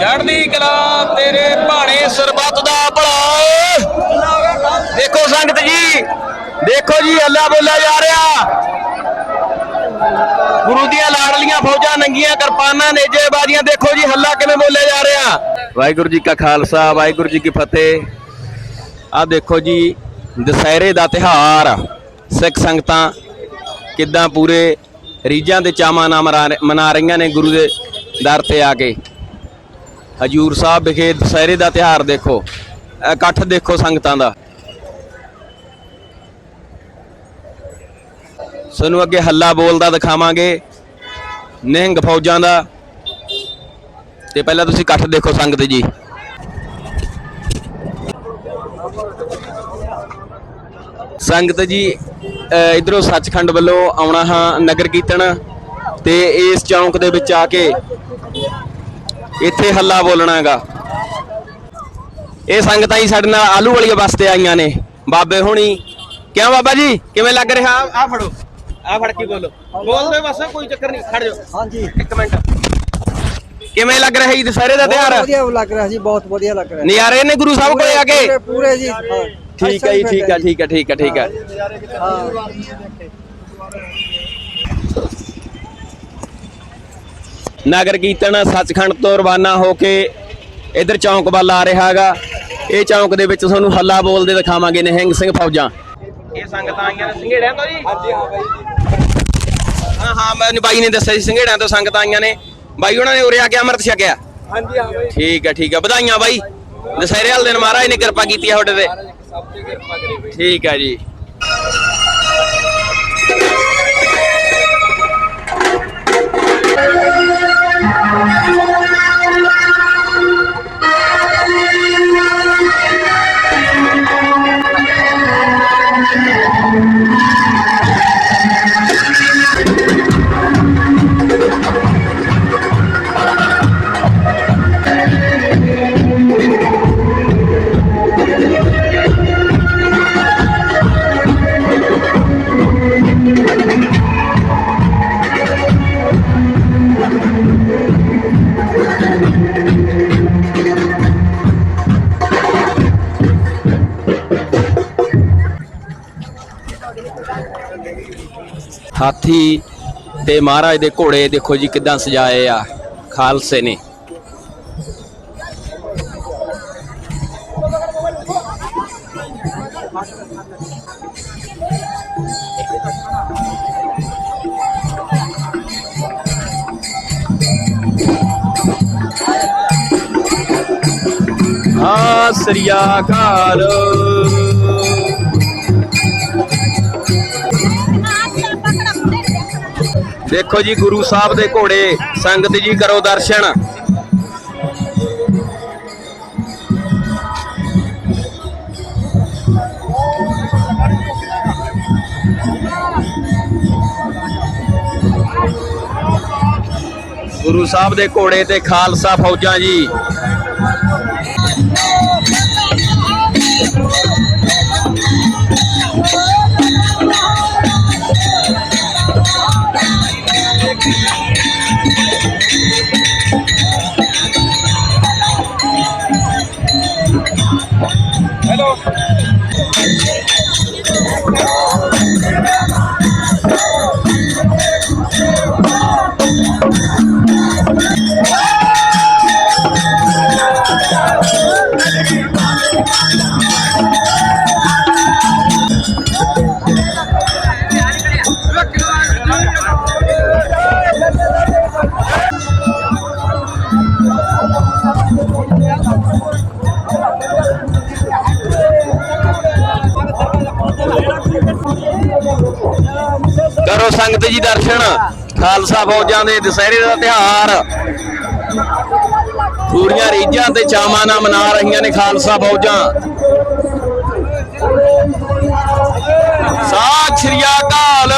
ਚੜ੍ਹਦੀ ਕਲਾ, ਤੇਰੇ ਭਾਣੇ ਸਰਬੱਤ ਦਾ ਭਲਾ ਦੇਖੋ ਸੰਗਤ ਜੀ, ਦੇਖੋ ਜੀ, ਅੱਲਾ ਬੋਲਿਆ ਜਾ ਰਿਹਾ। ਗੁਰੂ ਦੀਆਂ ਲਾੜਲੀਆਂ ਫੌਜਾਂ ਨੰਗੀਆਂ ਕਿਰਪਾਨਾਂ ਨੇਜੇ ਬਾਜ਼ੀਆਂ ਦੇਖੋ ਜੀ ਹੱਲਾ ਕਿਵੇਂ ਬੋਲਿਆ ਜਾ ਰਿਹਾ। ਵਾਹਿਗੁਰੂ ਜੀ ਕਾ ਖਾਲਸਾ, ਵਾਹਿਗੁਰੂ ਜੀ ਕੀ ਫਤਿਹ। ਆ ਦੇਖੋ ਜੀ, ਦਸਹਿਰੇ ਦਾ ਤਿਹਾਰ ਸਿੱਖ ਸੰਗਤਾਂ ਕਿੱਦਾਂ ਪੂਰੇ ਰੀਝਾਂ ਦੇ ਚਾਵਾਂ ਨਾਲ ਮਰਾ- ਮਨਾ ਰਹੀਆਂ ਨੇ ਗੁਰੂ ਦੇ ਦਰ ਤੇ ਆ ਕੇ। ਹਜੂਰ ਸਾਹਿਬ ਵਿਖੇ ਦੁਸਹਿਰੇ ਦਾ ਤਿਹਾਰ ਦੇਖੋ। ਇਕੱਠ ਦੇਖੋ ਸੰਗਤਾਂ ਦਾ। ਸਾਨੂੰ ਅੱਗੇ ਹੱਲਾ ਬੋਲਦਾ ਦਿਖਾਵਾਂਗੇ। ਨਿਹੰਗ ਫੌਜਾਂ ਦਾ। ਤੇ ਪਹਿਲਾਂ ਤੁਸੀਂ ਇਕੱਠ ਦੇਖੋ ਸੰਗਤ ਜੀ। ਸੰਗਤ ਜੀ ਅ, ਇਧਰੋਂ ਸੱਚਖੰਡ ਵੱਲੋਂ ਆਉਣਾ ਹਾਂ ਨਗਰ ਕੀਰਤਨ। ਤੇ ਇਸ ਚੌਂਕ ਦੇ ਵਿੱਚ ਆ ਕੇ ਇੱਥੇ ਹੱਲਾ ਬੋਲਣਾ ਹੈਗਾ ਇਹ ਸੰਗਤਾਂ ਹੀ ਸਾਡੇ ਨਾਲ ਆਲੂ ਵਾਲੀ ਬੱਸ ਤੇ ਆਈਆਂ ਨੇ। ਬਾਬੇ ਹੁਣੀ ਕਿਉਂ ਬਾਬਾ ਜੀ? ਕਿਵੇਂ ਲੱਗ ਰਿਹਾ? ਆ ਫੜੋ। ਆ ਫੜ ਕੇ ਬੋਲੋ। ਬੋਲਦੇ ਬਸ ਕੋਈ ਚੱਕਰ ਨਹੀਂ ਖੜ ਜਾਓ। ਹਾਂਜੀ। ਇੱਕ ਮਿੰਟ। ਕਿਵੇਂ ਲੱਗ ਰਿਹਾ ਜੀ ਦੁਸਹਿਰੇ ਦਾ ਬਹੁਤ ਤਿਉਹਾਰ? ਵਧੀਆ ਲੱਗ ਰਿਹਾ ਜੀ ਬਹੁਤ ਵਧੀਆ ਲੱਗ ਰਿਹਾ। ਨਜ਼ਾਰੇ ਨੇ ਗੁਰੂ ਸਾਹਿਬ ਕੋਲੇ ਆ ਕੇ? ਪੂਰੇ- ਜੀ। ਠੀਕ ਹੈ ਜੀ ਠੀਕ ਹੈ ਠੀਕ ਹੈ ਠੀਕ ਹੈ ਠੀਕ ਹੈ। ਹਾਂ। ਨਗਰ ਕੀਰਤਨ ਸੱਚਖੰਡ ਤੋਂ ਰਵਾਨਾ ਹੋ ਕੇ ਇਧਰ ਚੌਂਕ ਵੱਲ ਆ ਰਿਹਾ ਹੈਗਾ। ਇਹ ਚੌਂਕ ਦੇ ਵਿੱਚ ਤੁਹਾਨੂੰ ਹੱਲਾ ਬੋਲਦੇ ਦਿਖਾਵਾਂਗੇ ਨਿਹੰਗ ਸਿੰਘ ਫੌਜਾਂ। ਇਹ ਸੰਗਤਾਂ ਆਈਆਂ ਨੇ ਸਿੰਘੇੜਿਆਂ ਤੋਂ ਜੀ? ਹਾਂਜੀ ਹਾਂ ਬਾਈ ਹਾਂ ਹਾਂ ਮੈਨੂੰ ਬਾਈ ਨੇ ਦੱਸਿਆ ਸੀ ਸਿੰਘੇੜਿਆਂ ਤੋਂ ਸੰਗਤਾਂ ਆਈਆਂ ਨੇ। ਬਾਈ ਉਹਨਾਂ ਨੇ ਉਰੇ ਆ ਕੇ ਅੰਮ੍ਰਿਤ ਛਕਿਆ? ਹਾਂਜੀ ਹਾਂ ਬਾਈ। ਠੀਕ ਹੈ ਠੀਕ ਹੈ। ਵਧਾਈਆਂ ਬਾਈ। ਦਸਹਿਰੇ ਵਾਲੇ ਦਿਨ ਮਹਾਰਾਜ ਨੇ ਕਿਰਪਾ ਕੀਤੀ ਹੈ ਤੁਹਾਡੇ ਤੇ। ਸਭ ਦੀ ਕਿਰਪਾ ਕਰੇ ਠੀਕ ਹੈ ਜੀ। ਹਾਥੀ ਤੇ ਮਹਾਰਾਜ ਦੇ ਘੋੜੇ, ਦੇਖੋ ਜੀ ਕਿਦਾਂ ਸਜਾਏ ਆ, ਖਾਲਸੇ ਨੇ। ਆ ਸ੍ਰੀਆ ਕਾਲ ਦੇਖੋ ਜੀ, ਗੁਰੂ ਸਾਹਿਬ ਦੇ ਘੋੜੇ, ਸੰਗਤ ਜੀ ਕਰੋ ਦਰਸ਼ਨ। ਗੁਰੂ ਸਾਹਿਬ ਦੇ ਘੋੜੇ ਤੇ ਖਾਲਸਾ ਫੌਜਾਂ ਜੀ। ਕਰੋ ਸੰਗਤ ਜੀ ਦਰਸ਼ਨ, ਖਾਲਸਾ ਫੌਜਾਂ ਦੇ ਦੁਸਹਿਰੇ ਦਾ ਤਿਹਾਰ ਪੂਰੀਆਂ ਰੀਝਾਂ ਤੇ ਚਾਵਾਂ ਨਾਲ ਮਨਾ ਰਹੀਆਂ ਨੇ ਖਾਲਸਾ ਫੌਜਾਂ। ਸਤਿ ਸ਼੍ਰੀ ਅਕਾਲ।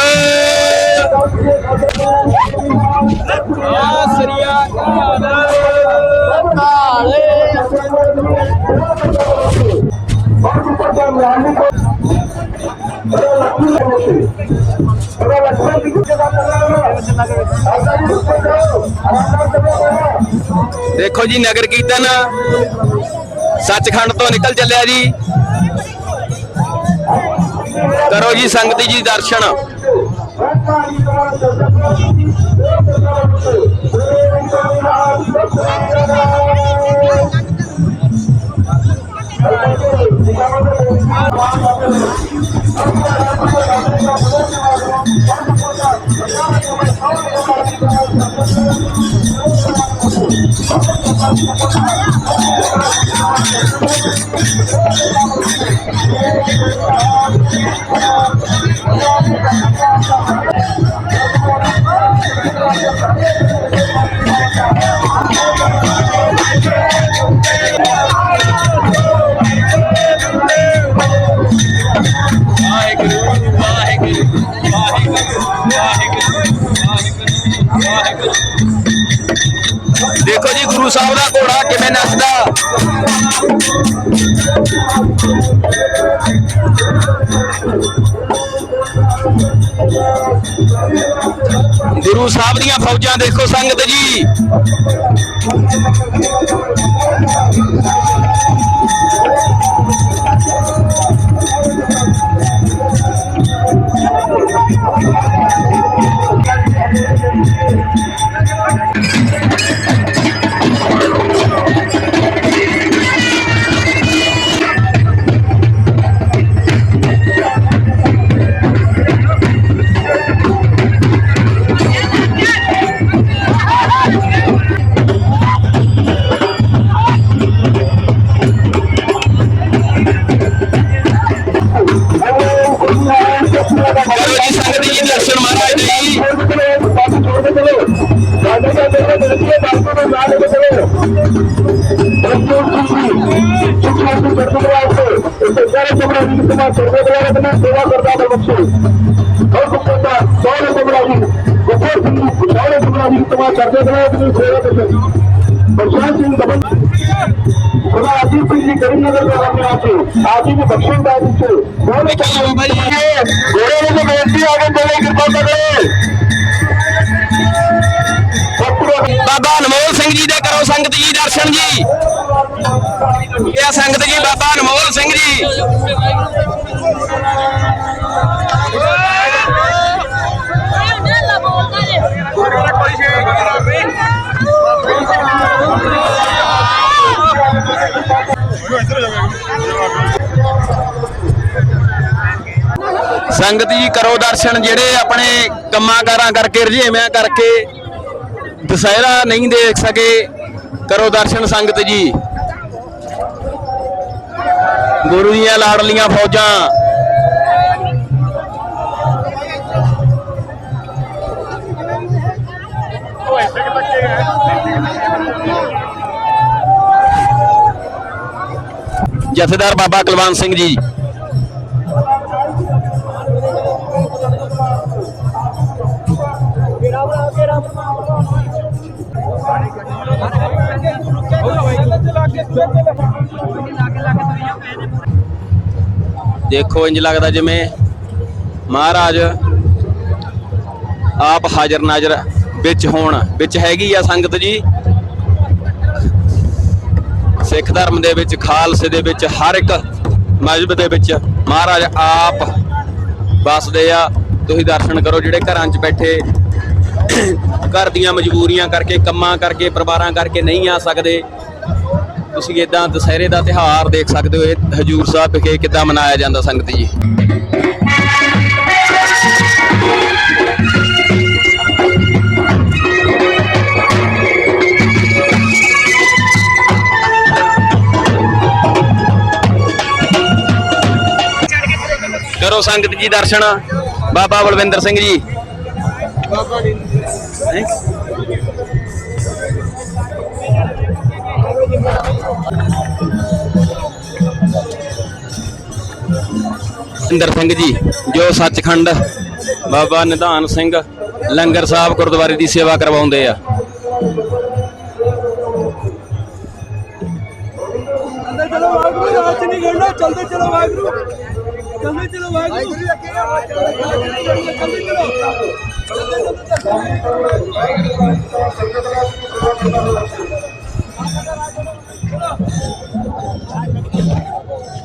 ਦੇਖੋ ਜੀ ਨਗਰ ਕੀਰਤਨ ਸੱਚਖੰਡ ਤੋਂ ਨਿਕਲ ਚੱਲਿਆ ਜੀ। ਕਰੋ ਜੀ ਸੰਗਤ ਜੀ ਦਰਸ਼ਨ। ਵਾਹਿਗੁਰੂ ਗੁਰੂ ਸਾਹਿਬ ਦੀਆਂ ਫੌਜਾਂ ਦੇਖੋ ਸੰਗਤ ਜੀ। ਸੇਵਾ ਕਰਦਾ ਹੈ ਬਖਸ਼ੋ ਹਰ ਕੁੱਤਾ ਸੋਹਣੇ ਕਮਲਾ ਜੀ ਗੁਰਪ੍ਰੀਤ ਸਿੰਘ ਜੀ ਸੋਹਣੇ ਕਮਲਾ ਜੀ ਤਮਾ ਕਰਦੇ ਬਣਾ ਆਪਣੀ ਸੇਵਾ ਕਰਦੇ ਬਖਸ਼ਾਂ ਸਿੰਘ ਦਬਨ ਖੁਦਾ ਆਜੀ ਸਿੰਘ ਜੀ ਕਰੀਮਨਗਰ ਦਾ ਆਪਣੇ ਬਾਬਾ ਅਨਮੋਲ ਸਿੰਘ ਜੀ ਦੇ ਕਰੋ ਸੰਗਤ ਜੀ ਦਰਸ਼ਨ ਜੀ। ਇਹ ਸੰਗਤ ਜੀ, ਬਾਬਾ ਅਨਮੋਲ ਸਿੰਘ ਜੀ। ਸੰਗਤ ਜੀ ਕਰੋ ਦਰਸ਼ਨ, ਜਿਹੜੇ ਆਪਣੇ ਕੰਮਾਂ ਕਾਰਾਂ ਕਰਕੇ, ਰੁਝੇਵਿਆਂ ਕਰਕੇ ਦੁਸਹਿਰਾ ਨਹੀਂ ਦੇਖ ਸਕੇ। ਕਰੋ ਦਰਸ਼ਨ ਸੰਗਤ ਜੀ। ਗੁਰੂ ਦੀਆਂ ਲਾੜਲੀਆਂ ਫੌਜਾਂ। ਜਥੇਦਾਰ ਬਾਬਾ ਕੁਲਵੰਤ ਸਿੰਘ ਜੀ। ਦੇਖੋ ਇੰਜ ਲੱਗਦਾ ਜਿਵੇਂ ਮਹਾਰਾਜ ਆਪ ਹਾਜ਼ਰ ਨਾਜ਼ਰ ਵਿੱਚ ਹੋਣ। ਵਿੱਚ ਹੈਗੀ ਆ ਸੰਗਤ ਜੀ। ਸਿੱਖ ਧਰਮ ਦੇ ਵਿੱਚ, ਖਾਲਸੇ ਦੇ ਵਿੱਚ, ਹਰ ਇੱਕ ਮਜਹਬ ਦੇ ਵਿੱਚ ਮਹਾਰਾਜ ਆਪ ਵਸਦੇ ਆ। ਤੁਸੀਂ ਦਰਸ਼ਨ ਕਰੋ ਜਿਹੜੇ ਘਰਾਂ 'ਚ ਬੈਠੇ, ਘਰ ਦੀਆਂ ਮਜਬੂਰੀਆਂ ਕਰਕੇ, ਕੰਮਾਂ ਕਰਕੇ, ਪਰਿਵਾਰਾਂ ਕਰਕੇ ਨਹੀਂ ਆ ਸਕਦੇ। ਤੁਸੀਂ ਇਦਾਂ ਦੁਸਹਿਰੇ ਦਾ ਤਿਹਾਰ ਦੇਖ ਸਕਦੇ ਹੋ? ਇਹ ਹਜੂਰ ਸਾਹਿਬ ਵਿਖੇ ਕਿੱਦਾਂ ਮਨਾਇਆ ਜਾਂਦਾ ਸੰਗਤ ਜੀ? ਕਰੋ ਸੰਗਤ ਜੀ ਦਰਸ਼ਨ। ਬਾਬਾ ਬਲਵਿੰਦਰ ਸਿੰਘ ਜੀ। ਹੈਂ? ਇੰਦਰ ਸਿੰਘ ਜੀ ਜੋ ਸੱਚਖੰਡ ਬਾਬਾ ਨਿਧਾਨ ਸਿੰਘ ਲੰਗਰ ਸਾਹਿਬ ਗੁਰਦੁਆਰੇ ਦੀ ਸੇਵਾ ਕਰਵਾਉਂਦੇ ਆ।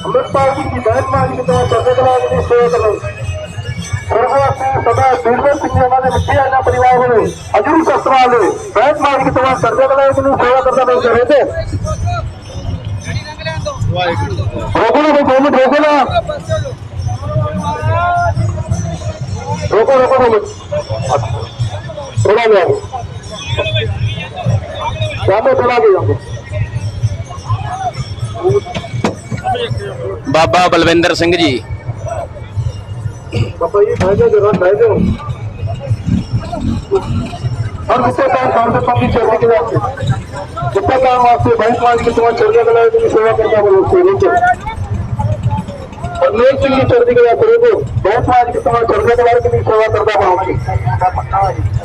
ਅੰਮ੍ਰਿਤਪਾਲ ਜੀ ਦੀ ਬਹਿਨ ਮਾਂ ਜੀ ਤੋਂ ਚਰਚਾ ਕਰਾ ਜੀ ਸੇਵਾ ਕਰੋ ਸਰਵਾ ਸਿੰਘ ਸਦਾ ਦਿਲਵਰ ਸਿੰਘ ਦੇ ਮਿੱਠੇ ਆਇਨਾ ਪਰਿਵਾਰ ਨੂੰ ਅਜੂਰ ਸਸਰਾਲ ਦੇ ਬਹਿਨ ਮਾਂ ਜੀ ਤੋਂ ਚਰਚਾ ਕਰਾ ਜੀ ਨੂੰ ਸੇਵਾ ਕਰਦਾ ਮੈਂ ਕਰੇ ਤੇ ਰੋਕੋ ਨਾ ਦੋ ਮਿੰਟ ਰੋਕੋ ਨਾ ਰੋਕੋ ਰੋਕੋ ਦੋ ਮਿੰਟ ਥੋੜਾ ਜਿਹਾ ਜਾਮੋ ਥੋੜਾ ਜਿਹਾ ਜਾਮੋ ਬਾਬਾ ਬਲਵਿੰਦਰ ਸਿੰਘ ਜੀ ਪਾਪਾ ਜੀ ਬਹਿ ਜਾਓ ਜਰਾ ਬਹਿ ਜਾਓ ਹਰ ਕਿਸੇ ਦਾ ਕੰਮ ਤੇ ਪੰਗੀ ਚੱਲਦੀ ਕੇ ਵਾਸਤੇ ਜਿੱਥੇ ਕੰਮ ਵਾਸਤੇ ਬੈਂਕ ਮਾਰ ਕੇ ਤੁਹਾਨੂੰ ਚੱਲਦਾ ਕਲਾ ਦੀ ਸੇਵਾ ਕਰਦਾ ਬੋਲੋ ਸੇਵਾ ਚ और मेल चुनी चढ़ती गया करोगे बहुत मार के तुम्हारा चढ़ने के बारे में सेवा करता पाओगे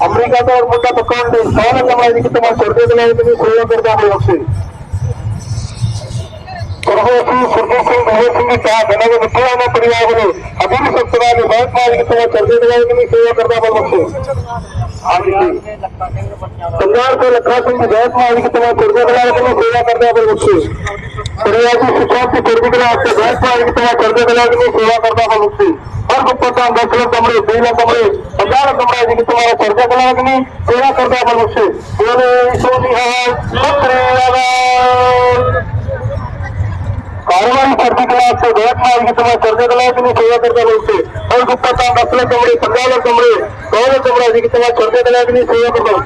अमेरिका का और मुद्दा पकड़ दे सारा कमाई की तुम्हारा चढ़ने के बारे में सेवा करता पाओगे ಕೊಡಬೇಕು ಸುರ್ಜಿ ಸಿಂಗ್ ಭಗತ್ ಸಿಂಗ್ ಸಹ ಜನರ ವಿಷಯವನ್ನು ಪಡೆಯುವಾಗಲು ಅಭಿವೃದ್ಧಿ ಸಕ್ತರಾಗಿ ಭಯೋತ್ಪಾದಕ ಸಹ ಚರ್ಚೆಗಳನ್ನು ಸೇವೆ ಕರ್ತಾ ಬರಬೇಕು ಆ ರೀತಿ ಸಂಜಾರ್ಕ ಲಕ್ಕಾ ಸಿಂಗ್ ಭಯೋತ್ಪಾದಕ ಸಹ ಚರ್ಚೆಗಳನ್ನು ಸೇವೆ ಕರ್ತಾ ಬರಬೇಕು ಸರಿಯಾಗಿ ಶಿಕ್ಷಾರ್ಥಿ ಚರ್ಚೆಗಳ ಹತ್ತ ಭಯೋತ್ಪಾದಕ ಸಹ ಚರ್ಚೆಗಳನ್ನು ಸೇವೆ ಕರ್ತಾ ಬರಬೇಕು और कुपता दसरा कमरे बीला कमरे हज़ार कमरा जी तुम्हारा चर्चा करा अग्नि सेवा करता पर मुझसे बोले सोनी है पुत्री आवाज़ కారువారి సర్ది క్లాస్ దేవత్మానికి సర్ది క్లాస్ ని సేవకర్తలు వస్తే వాళ్ళకు ఉప్ప బస్సుల తమ్ముడు పగ్గాల తమ్ముడు గౌరవ తమ్ముడు అధికంగా సర్ది క్లాస్ ని సేవకర్తలు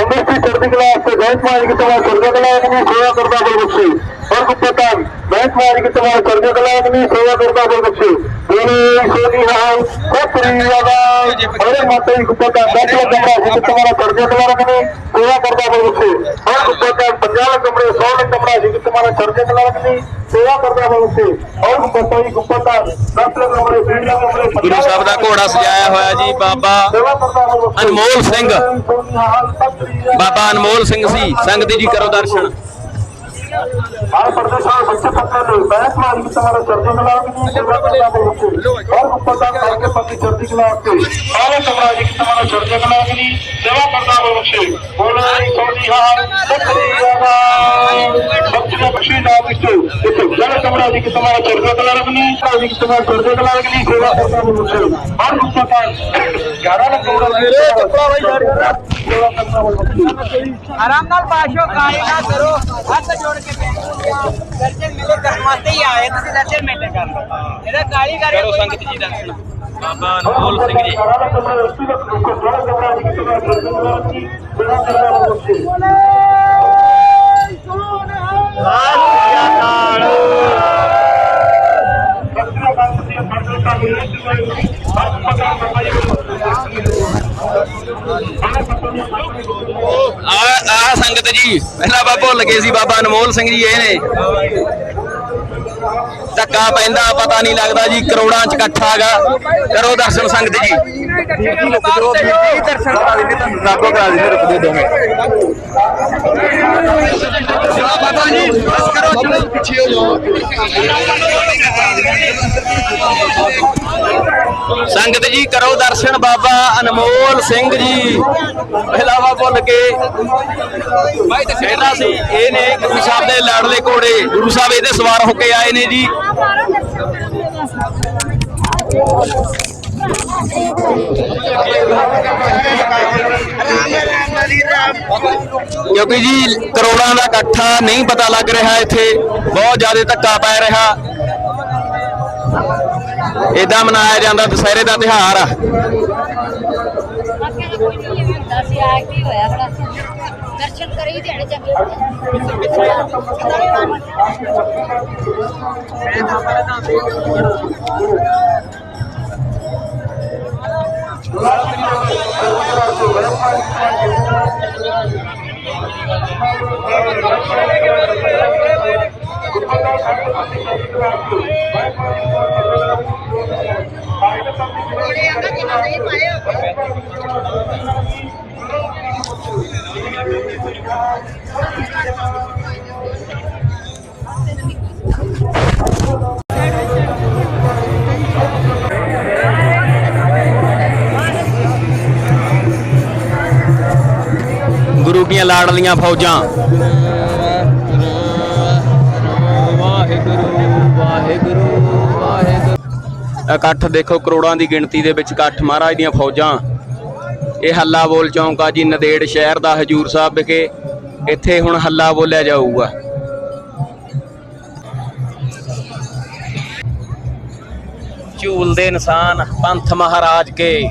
ఎంఎస్పీ సర్ది క్లాస్ దేవత్మానికి సర్ది క్లాస్ ని సేవకర్తలు వచ్చి వాళ్ళకు ఉప్ప దేవత్మానికి సర్ది క్లాస్ ని సేవకర్తలు వచ్చి ಅವರೇ ಮತ್ತೆ ಇಪ್ಪತ್ತ ದಾಖಲ ಕಮರ ಸಿಗುತ್ತವರ ಕರ್ಜೆಟವರಮನೆ ಸೇವಾ ಕರ್ತಾ ಬರುತ್ತೆ ಅವ್ರ ಇಪ್ಪತ್ತ ಪಂಜಾಲ ಕಮರ ಸೋಳ ಕಮರ ಸಿಗುತ್ತವರ ಕರ್ಜೆಟವರಮನೆ ಸೇವಾ ಕರ್ತಾ ಬರುತ್ತೆ ಅವ್ರ ಇಪ್ಪತ್ತ ಇಪ್ಪತ್ತ ದಾಖಲ ಕಮರ ಸೇವಾ ಕಮರ ਗੁਰੂ ਸਾਹਿਬ ਦਾ ਘੋੜਾ ਸਜਾਇਆ ਹੋਇਆ ਜੀ ਬਾਬਾ ਅਨਮੋਲ ਸਿੰਘ ਬਾਬਾ ਅਨਮੋਲ ਸਿੰਘ ਸੀ ਸੰਗਤ ਜੀ ਕਰੋ ਦਰਸ਼ਨ ಆ ಪ್ರದೇಶ ಮಧ್ಯಪಕ್ಕದಲ್ಲಿ ಪ್ರಯತ್ನವಾಗಿ ಸಹ ಚರ್ಚೆಗಳಾಗಲಿ और उपदान करके पति चर्चिकलागली सारे समाज की समाज चर्चिकलागली सेवा करता बख्शे बोलो सोनिहार बख्शे बख्शी ना बख्शे देखो सारे समाज की समाज चर्चिकलागली समाज की समाज चर्चिकलागली सेवा करता बख्शे और उपदान ग्यारह लाख करोड़ आराम नाल पाशो काहे ना करो हाथ जोड़ के ਬੇਨਤੀ ਆ ਦਰਸ਼ਨ ਮਿਲੇ ਕਰਨ ਵਾਸਤੇ ਹੀ ਆਏ ਤੁਸੀਂ ਦਰਸ਼ਨ ਮਿਲੇ ਕਰਨ ਇਹਦਾ ਗਾਲੀ ਕਰੇ ਕਰੋ ਸੰਗਤ ਜੀ ਦਰਸ਼ਨ ਬਾਬਾ ਅਨਮੋਲ ਸਿੰਘ ਜੀ ਆ ਆ ਸੰਗਤ ਜੀ, ਪਹਿਲਾਂ ਆਪਾਂ ਭੁੱਲ ਗਏ ਸੀ ਬਾਬਾ ਅਨਮੋਲ ਸਿੰਘ ਜੀ ਇਹ ਨੇ ਧੱਕਾ ਪੈਂਦਾ, ਪਤਾ ਨਹੀਂ ਲੱਗਦਾ ਜੀ, ਕਰੋੜਾਂ ਚ ਇਕੱਠਾ ਹੈਗਾ ਕਰੋ ਦਰਸ਼ਨ ਸੰਗਤ ਜੀ। ਦਰਸ਼ਨ ਕਰਾ ਦੇ ਤੁਹਾਨੂੰ ਰਾਗੋ ਕਰਾ ਦੇ ਰੁਕ ਦੋਵੇਂ। ਬਾਬਾ ਜੀ ਬਸ ਕਰੋ ਚਲੋ ਪਿੱਛੇ ਹੋ ਸੰਗਤ ਜੀ ਕਰੋ ਦਰਸ਼ਨ ਬਾਬਾ ਅਨਮੋਲ ਸਿੰਘ ਜੀ। ਪਹਿਲਾਵਾ ਭੁੱਲ ਕੇ ਕਹਿੰਦਾ ਸੀ, ਇਹ ਨੇ ਗੁਰੂ ਸਾਹਿਬ ਦੇ ਲਾਡਲੇ ਘੋੜੇ, ਗੁਰੂ ਸਾਹਿਬ ਇਹਦੇ ਸਵਾਰ ਹੋ ਕੇ ਆਏ ਨੇ ਜੀ। ਕਿਉਂਕਿ ਜੀ ਕਰੋੜਾਂ ਦਾ ਇਕੱਠਾ ਨਹੀਂ ਪਤਾ ਲੱਗ ਰਿਹਾ ਇੱਥੇ ਬਹੁਤ ਜ਼ਿਆਦਾ ਧੱਕਾ ਪੈ ਰਿਹਾ। ਇਦਾਂ ਮਨਾਇਆ ਜਾਂਦਾ ਦੁਸਹਿਰੇ ਦਾ ਤਿਉਹਾਰ ਆ। ਬੜਾ ਦਰਸ਼ਨ ਕਰੀ ਦਿਹਾੜੇ ਫੌਜਾਂ। ਇਕੱਠ ਦੇਖੋ ਕਰੋੜਾਂ ਦੀ ਗਿਣਤੀ ਦੇ ਵਿੱਚ ਇਕੱਠ ਮਹਾਰਾਜ ਦੀਆਂ ਫੌਜਾਂ। ਇਹ ਹੱਲਾ ਬੋਲ ਚੌਂਕ ਆ ਜੀ, ਨਦੇੜ ਸ਼ਹਿਰ ਦਾ ਹਜੂਰ ਸਾਹਿਬ ਵਿਖੇ। ਇੱਥੇ ਹੁਣ ਹੱਲਾ ਬੋਲਿਆ ਜਾਊਗਾ। ਝੂਲਦੇ ਇਨਸਾਨ ਪੰਥ ਮਹਾਰਾਜ ਕੇ।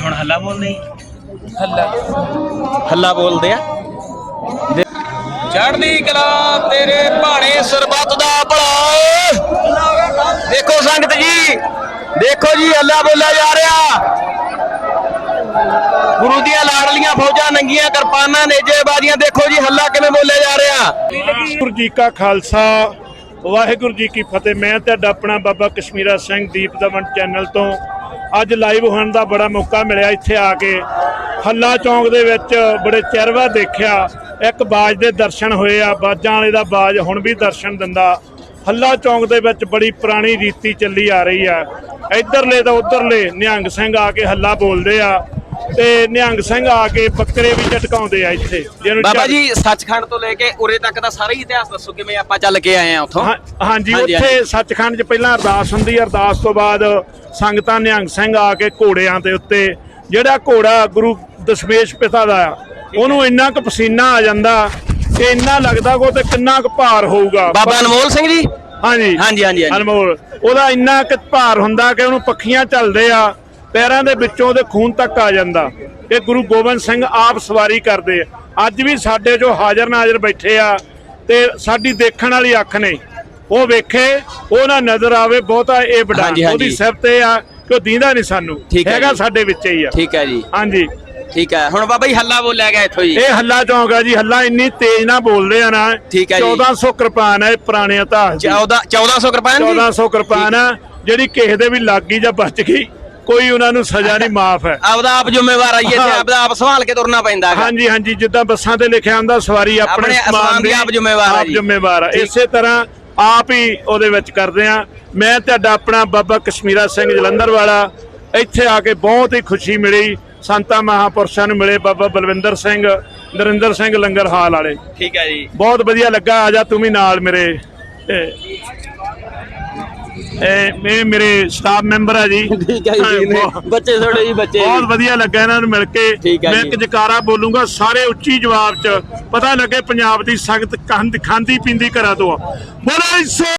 ਹੁਣ ਹੱਲਾ ਬੋਲਦੇ ਹੱਲਾ। ਹੱਲਾ ਬੋਲਦੇ ਆ। ਚੜ੍ਹਦੀ ਕਲਾ ਤੇਰੇ ਭਾਣੇ ਸਰਬੱਤ ਦਾ ਭਲਾ ਦੇਖੋ ਸੰਗਤ ਜੀ ਦੇਖੋ ਜੀ ਹੱਲਾ ਬੋਲਿਆ ਜਾ ਰਿਹਾ। ਗੁਰੂ ਦੀਆਂ ਲਾਡਲੀਆਂ ਫੌਜਾਂ ਨੰਗੀਆਂ ਕਿਰਪਾਨਾਂ ਨੇਜੇ ਬਾਜ਼ੀਆਂ ਦੇਖੋ ਜੀ ਹੱਲਾ ਕਿਵੇਂ ਬੋਲਿਆ ਜਾ ਰਿਹਾ। ਵਾਹਿਗੁਰੂ ਜੀ ਕਾ ਖਾਲਸਾ ਵਾਹਿਗੁਰੂ ਜੀ ਕੀ ਫਤਿਹ। ਮੈਂ ਤੁਹਾਡਾ ਆਪਣਾ ਬਾਬਾ ਕਸ਼ਮੀਰਾ ਸਿੰਘ ਦੀਪ ਦਮਨ ਚੈਨਲ ਤੋਂ ਅੱਜ ਲਾਈਵ ਹੋਣ ਦਾ ਬੜਾ ਮੌਕਾ ਮਿਲਿਆ ਇੱਥੇ ਆ ਕੇ। ਹੱਲਾ ਚੌਂਕ ਦੇ ਵਿੱਚ ਬੜੇ ਚਿਰ ਦੇਖਿਆ। ਇੱਕ ਬਾਜ ਦੇ ਦਰਸ਼ਨ ਹੋਏ ਆ। ਬਾਜਾਂ ਵਾਲੇ ਦਾ ਬਾਜ ਹੁਣ ਵੀ ਦਰਸ਼ਨ ਦਿੰਦਾ। ਹੱਲਾ ਚੌਂਕ ਦੇ ਵਿੱਚ ਬੜੀ ਪੁਰਾਣੀ ਰੀਤੀ ਚੱਲੀ ਆ ਰਹੀ ਆ। ਇੱਧਰਲੇ ਤਾਂ ਉੱਧਰਲੇ ਨਿਹੰਗ ਸਿੰਘ ਆ ਕੇ ਹੱਲਾ ਬੋਲਦੇ ਆ। ਤੇ ਨਿਹੰਗ ਸਿੰਘ ਆ ਕੇ ਬੱਕਰੇ ਵੀ ਝਟਕਾਉਂਦੇ ਆ ਇੱਥੇ ਜਿਹਨੂੰ ਬਾਬਾ ਜੀ ਸੱਚਖੰਡ ਤੋਂ ਲੈ ਕੇ ਉਰੇ ਤੱਕ ਦਾ ਸਾਰਾ ਹੀ ਇਤਿਹਾਸ ਦੱਸੋ ਕਿਵੇਂ ਆਪਾਂ ਚੱਲ ਕੇ ਆਏ ਆ ਉੱਥੋਂ? ਹਾਂ- ਹਾਂਜੀ ਹਾਂਜੀ, ਉੱਥੇ ਸੱਚਖੰਡ 'ਚ ਪਹਿਲਾਂ ਅਰਦਾਸ ਹੁੰਦੀ ਹੈ ਅਰਦਾਸ ਤੋਂ ਬਾਅਦ ਸੰਗਤਾਂ ਨਿਹੰਗ ਸਿੰਘ ਆ ਕੇ ਘੋੜਿਆਂ ਦੇ ਉੱਤੇ ਜਿਹੜਾ ਘੋੜਾ ਗੁਰੂ ਦਸ਼ਮੇਸ਼ ਪਿਤਾ ਦਾ ਆ ਉਹਨੂੰ ਇੰਨਾ ਕੁ ਪਸੀਨਾ ਆ ਜਾਂਦਾ ਤੇ ਇੰਨਾ ਲੱਗਦਾ ਕੋ ਤੇ ਕਿੰਨਾ ਕੁ ਭਾਰ ਹੋਊਗਾ। ਬਾਬਾ ਅਨਮੋਲ ਸਿੰਘ ਜੀ? ਹਾਂਜੀ। ਹਾਂਜੀ, ਹਾਂਜੀ, ਹਾਂਜੀ। ਅਨਮੋਲ ਉਹਦਾ ਇੰਨਾ ਕੁ ਭਾਰ ਹੁੰਦਾ ਕਿ ਉਹਨੂੰ ਪੱਖੀਆਂ ਚੱਲਦੇ ਆ ਪੈਰਾਂ ਦੇ ਵਿੱਚੋਂ ਉਹਦੇ ਖੂਨ ਤੱਕ ਆ ਜਾਂਦਾ। ਇਹ ਗੁਰੂ ਗੋਬਿੰਦ ਸਿੰਘ ਆਪ ਸਵਾਰੀ ਕਰਦੇ ਆ। ਅੱਜ ਵੀ ਸਾਡੇ ਜੋ ਹਾਜ਼ਰ ਨਾਜ਼ਰ ਬੈਠੇ ਆ ਤੇ ਸਾਡੀ ਦੇਖਣ ਵਾਲੀ ਅੱਖ ਨੇ ਉਹ ਵੇਖੇ ਉਹ ਨਾ ਨਜ਼ਰ ਆਵੇ ਬਹੁਤਾ ਇਹ ਬੜਾ। ਉਹਦੀ ਸਿਫਤ ਇਹ ਆ ਕਿ ਉਹ ਦੀਂਦਾ ਨਹੀਂ ਸਾਨੂੰ। ਹੈਗਾ। ਸਾਡੇ ਵਿੱਚ ਹੀ ਆ। ਠੀਕ ਹੈ ਜੀ। ਹਾਂਜੀ। ਠੀਕ ਹੈ। ਹੁਣ ਬਾਬਾ ਜੀ ਹੱਲਾ ਬੋਲਿਆ ਗਿਆ ਇੱਥੋਂ ਜੀ। ਇਹ ਹੱਲਾ ਚੌਂਕ ਆ ਜੀ। ਹੱਲਾ ਇੰਨੀ ਤੇਜ਼ ਨਾਲ ਬੋਲਦੇ ਆ ਨਾ ਠੀਕ ਹੈ ਜੀ। 1400 ਕਿਰਪਾਨ ਹੈ ਪੁਰਾਣੇ ਇਤਿਹਾਸ ਦੀ। 14 1400 ਕਿਰਪਾਨ ਜੀ? 1400 ਕਿਰਪਾਨ ਆ ਜਿਹੜੀ ਕਿਸੇ ਦੇ ਵੀ ਲੱਗ ਗਈ ਜਾਂ ਬਚ ਗਈ ਕੋਈ ਉਹਨਾਂ ਨੂੰ ਸਜ਼ਾ ਨਹੀਂ ਮਾਫ ਹੈ। ਆਪਦਾ ਆਪ ਜ਼ਿੰਮੇਵਾਰ ਆਈਏ ਤੇ ਹਾਂ। ਆਪਦਾ ਆਪ ਸੰਭਾਲ ਕੇ ਤੁਰਨਾ ਪੈਂਦਾ ਹੈਗਾ। ਹਾਂਜੀ ਹਾਂਜੀ ਜਿੱਦਾਂ ਬੱਸਾਂ ਤੇ ਲਿਖਿਆ ਹੁੰਦਾ ਸਵਾਰੀ ਆਪਣੇ ਸਮਾਨ ਦੀ ਆਪ ਜ਼ਿੰਮੇਵਾਰ ਆ ਆਪ। ਜ਼ਿੰਮੇਵਾਰ ਆ ਠੀਕ। ਇਸੇ ਤਰ੍ਹਾਂ ਆਪ ਹੀ ਉਹਦੇ ਵਿੱਚ ਕਰਦੇ ਆ ਮੈਂ ਤੁਹਾਡਾ ਆਪਣਾ ਬਾਬਾ ਕਸ਼ਮੀਰਾ ਸਿੰਘ ਜਲੰਧਰ ਵਾਲਾ ਇੱਥੇ ਆ ਕੇ ਬਹੁਤ ਹੀ ਖੁਸ਼ੀ ਮਿਲੀ। ਸੰਤਾਂ ਮਹਾਪੁਰਸ਼ਾਂ ਨੂੰ ਮਿਲੇ ਬਾਬਾ ਬਲਵਿੰਦਰ ਸਿੰਘ ਨਰਿੰਦਰ ਸਿੰਘ ਲੰਗਰ ਹਾਲ ਵਾਲੇ। ਠੀਕ ਹੈ ਜੀ। ਬਹੁਤ ਵਧੀਆ ਲੱਗਾ ਆ ਜਾ ਤੂੰ ਵੀ ਨਾਲ ਮੇਰੇ ਇਹ ਮੇਰੇ ਸਟਾਫ ਮੈਂਬਰ ਆ ਜੀ। ਠੀਕ ਹੈ ਜੀ ਹਾਂ, ਬਹੁਤ- ਬੱਚੇ ਥੋੜੇ ਜੀ ਬੱਚੇ ਬਹੁਤ ਵਧੀਆ ਲੱਗਾ ਇਹਨਾਂ ਨੂੰ ਮਿਲ ਕੇ। ਮੈਂ। ਇੱਕ ਜਕਾਰਾ ਬੋਲੂੰਗਾ ਸਾਰੇ ਉੱਚੀ ਜਵਾਬ ਚ। ਪਤਾ ਲੱਗੇ ਪੰਜਾਬ ਦੀ ਸੰਗਤ ਖਾਂਦੀ ਖਾਂਦੀ ਪੀਂਦੀ ਘਰਾਂ ਤੋਂ ਬੋਲੇ